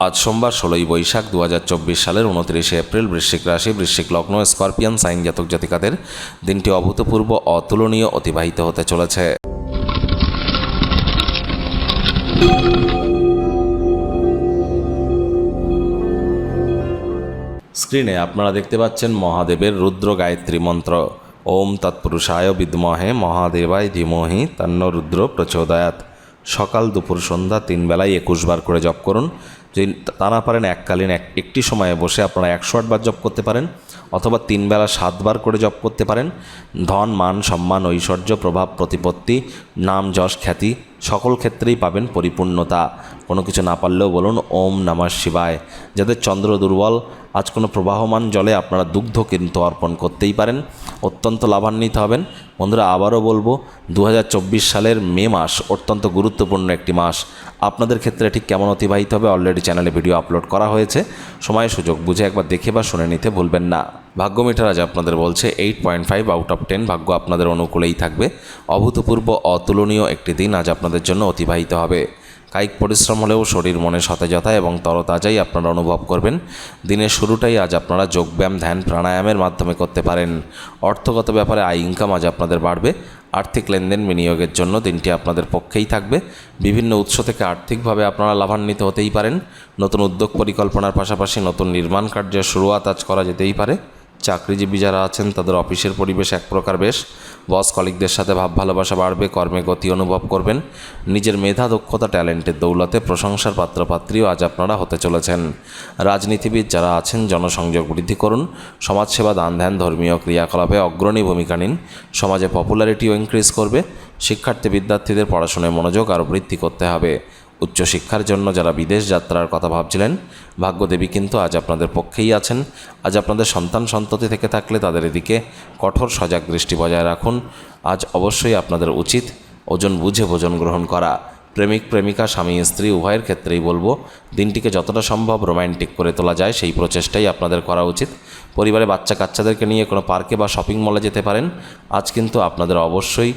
আজ সোমবার ষোলোই বৈশাখ দু হাজার চব্বিশ সালের উনত্রিশে এপ্রিল বৃশ্চিক রাশি, বৃশ্চিক লগ্ন, স্করপিয়ান, সাইন জাতক জাতিকাদের দিনটি অভূতপূর্ব, অতুলনীয়, অতিবাহিত হতে চলেছে। স্ক্রিনে আপনারা দেখতে পাচ্ছেন মহাদেবের রুদ্র গায়ত্রী মন্ত্র। ওম তৎপুরুষায় বিদ্মহে মহাদেবায় ধীমহি তান্ন রুদ্র প্রচোদয়াত সকাল দুপুর সন্ধ্যা তিন বেলায় একুশ বার করে জপ করুন। যদি তা না পারেন এককালীন এক একটি সময়ে বসে আপনারা একশো আটবার জপ করতে পারেন, অথবা তিনবেলা সাতবার করে জপ করতে পারেন। ধন, মান, সম্মান, ঐশ্বর্য, প্রভাব, প্রতিপত্তি, নাম, যশ, খ্যাতি সকল ক্ষেত্রেই পাবেন পরিপূর্ণতা। কোনো কিছু না পারলেও বলুন, ওম নমঃ শিবায়। যাদের চন্দ্র দুর্বল, আজ কোনো প্রবাহমান জলে আপনারা দুগ্ধ কিন্তু অর্পণ করতেই পারেন। অত্যন্ত লাভান্বিত হবেন। বন্ধুরা, আবারও বলব দু হাজার চব্বিশ সালের মে মাস অত্যন্ত গুরুত্বপূর্ণ একটি মাস। আপনাদের ক্ষেত্রে ঠিক কেমন অতিবাহিত হবে অলরেডি চ্যানেলে ভিডিও আপলোড করা হয়েছে। সময় সুযোগ বুঝে একবার দেখে বা শুনে নিতে ভুলবেন না। ভাগ্য মিটার আজ আপনাদের বলছে eight point five out of ten ভাগ্য আপনাদের অনুকূলেই থাকবে। অভূতপূর্ব, অতুলনীয় একটি দিন আজ আপনাদের জন্য অতিবাহিত হবে। কায়িক পরিশ্রম হলেও শরীর মনে সতেজতা এবং তরতাজাই আপনারা অনুভব করবেন। দিনের শুরুটাই আজ আপনারা যোগব্যায়াম, ধ্যান, প্রাণায়ামের মাধ্যমে করতে পারেন। অর্থগত ব্যাপারে আয় ইনকাম আজ আপনাদের বাড়বে। আর্থিক লেনদেন বিনিয়োগের জন্য দিনটি আপনাদের পক্ষেই থাকবে। বিভিন্ন উৎস থেকে আর্থিকভাবে আপনারা লাভান্বিত হতেই পারেন। নতুন উদ্যোগ পরিকল্পনার পাশাপাশি নতুন নির্মাণ কার্যের শুরুয়াত আজ করা যেতেই পারে। চাকরিজীবী যারা আছেন, তাদের অফিসের পরিবেশ এক প্রকার বেশ। বস কলিকদের সাথে ভাব ভালোবাসা বাড়বে, কর্মে গতি অনুভব করবেন। নিজের মেধা, দক্ষতা, ট্যালেন্টের দৌলতে প্রশংসার পাত্রপাত্রীও আজ আপনারা হতে চলেছেন। রাজনীতিবিদ যারা আছেন, জনসংযোগ বৃদ্ধি করুন। সমাজসেবা, দান ধ্যান, ধর্মীয় ক্রিয়াকলাপে অগ্রণী ভূমিকা নিন। সমাজে পপুলারিটিও ইনক্রিজ করবে। শিক্ষার্থী, বিদ্যার্থীদের পড়াশোনায় মনোযোগ আরও বৃদ্ধি করতে হবে। উচ্চশিক্ষার জন্য যারা বিদেশ যাত্রার কথা ভাবছিলেন, ভাগ্যদেবী কিন্তু আজ আপনাদের পক্ষেই আছেন। আজ আপনাদের সন্তান সন্ততি থেকে থাকলে তাদের এদিকে কঠোর সজাগ দৃষ্টি বজায় রাখুন। আজ অবশ্যই আপনাদের উচিত ওজন বুঝে ভোজন গ্রহণ করা। প্রেমিক, প্রেমিকা, স্বামী, স্ত্রী, উভয়ের ক্ষেত্রেই বলব, দিনটিকে যতটা সম্ভব রোম্যান্টিক করে তোলা যায়, সেই প্রচেষ্টাই আপনাদের করা উচিত। পরিবারে বাচ্চা কাচ্চাদেরকে নিয়ে কোনো পার্কে বা শপিং মলে যেতে পারেন। আজ কিন্তু আপনাদের অবশ্যই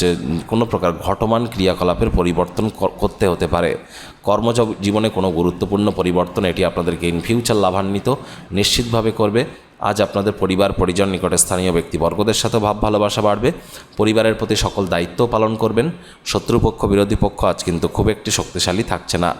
যে কোনো প্রকার ঘটমান ক্রিয়াকলাপের পরিবর্তন করতে হতে পারে। কর্মজ জীবনে কোনো গুরুত্বপূর্ণ পরিবর্তন এটি আপনাদেরকে ইন ফিউচার লাভান্বিত নিশ্চিতভাবে করবে। আজ আপনাদের পরিবার, পরিজন, নিকটে স্থানীয় ব্যক্তিবর্গদের সাথে ভাব ভালোবাসা বাড়বে। পরিবারের প্রতি সকল দায়িত্ব পালন করবেন। শত্রুপক্ষ, বিরোধী পক্ষ আজ কিন্তু খুব একটি শক্তিশালী থাকছে না।